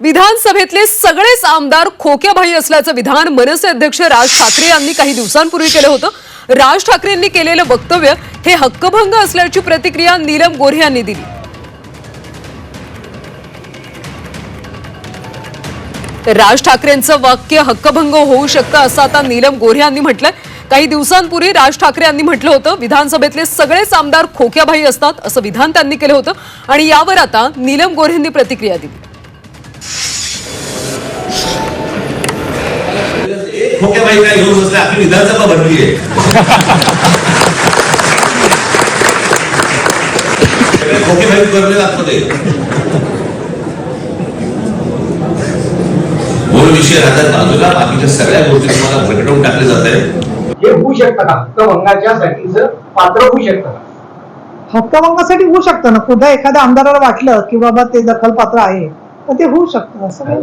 विधानसभेतले सगळेच आमदार खोक्याबाई असल्याचं विधान मनसे अध्यक्ष राज ठाकरे यांनी काही दिवसांपूर्वी केलं होतं. राज ठाकरेंनी केलेलं वक्तव्य हे हक्कभंग असल्याची प्रतिक्रिया नीलम गोऱ्हे यांनी दिली. राज ठाकरेंचं वाक्य हक्कभंग होऊ शकतं असं आता नीलम गोऱ्हे यांनी म्हटलंय. काही दिवसांपूर्वी राज ठाकरे यांनी म्हटलं होतं विधानसभेतले सगळेच आमदार खोक्याभाई असतात असं विधान त्यांनी केलं होतं आणि यावर आता नीलम गोऱ्हेंनी प्रतिक्रिया दिली. खोक्या बाई काय घेऊन बसले आपली विधानसभा भरली आहे. बाई भरले आतमध्ये मूळ विषय राहतात बाजूला बाकीच्या सगळ्या गोष्टी तुम्हाला भरकटवून टाकले जात आहे हे होऊ शकतं का हक्कभंगाच्या साठीचं पात्र होऊ शकतं का हक्कभंगासाठी होऊ शकतं ना. पुन्हा एखाद्या आमदाराला वाटलं की बाबा ते दखलपात्र आहे तर ते होऊ शकतं. असं काही.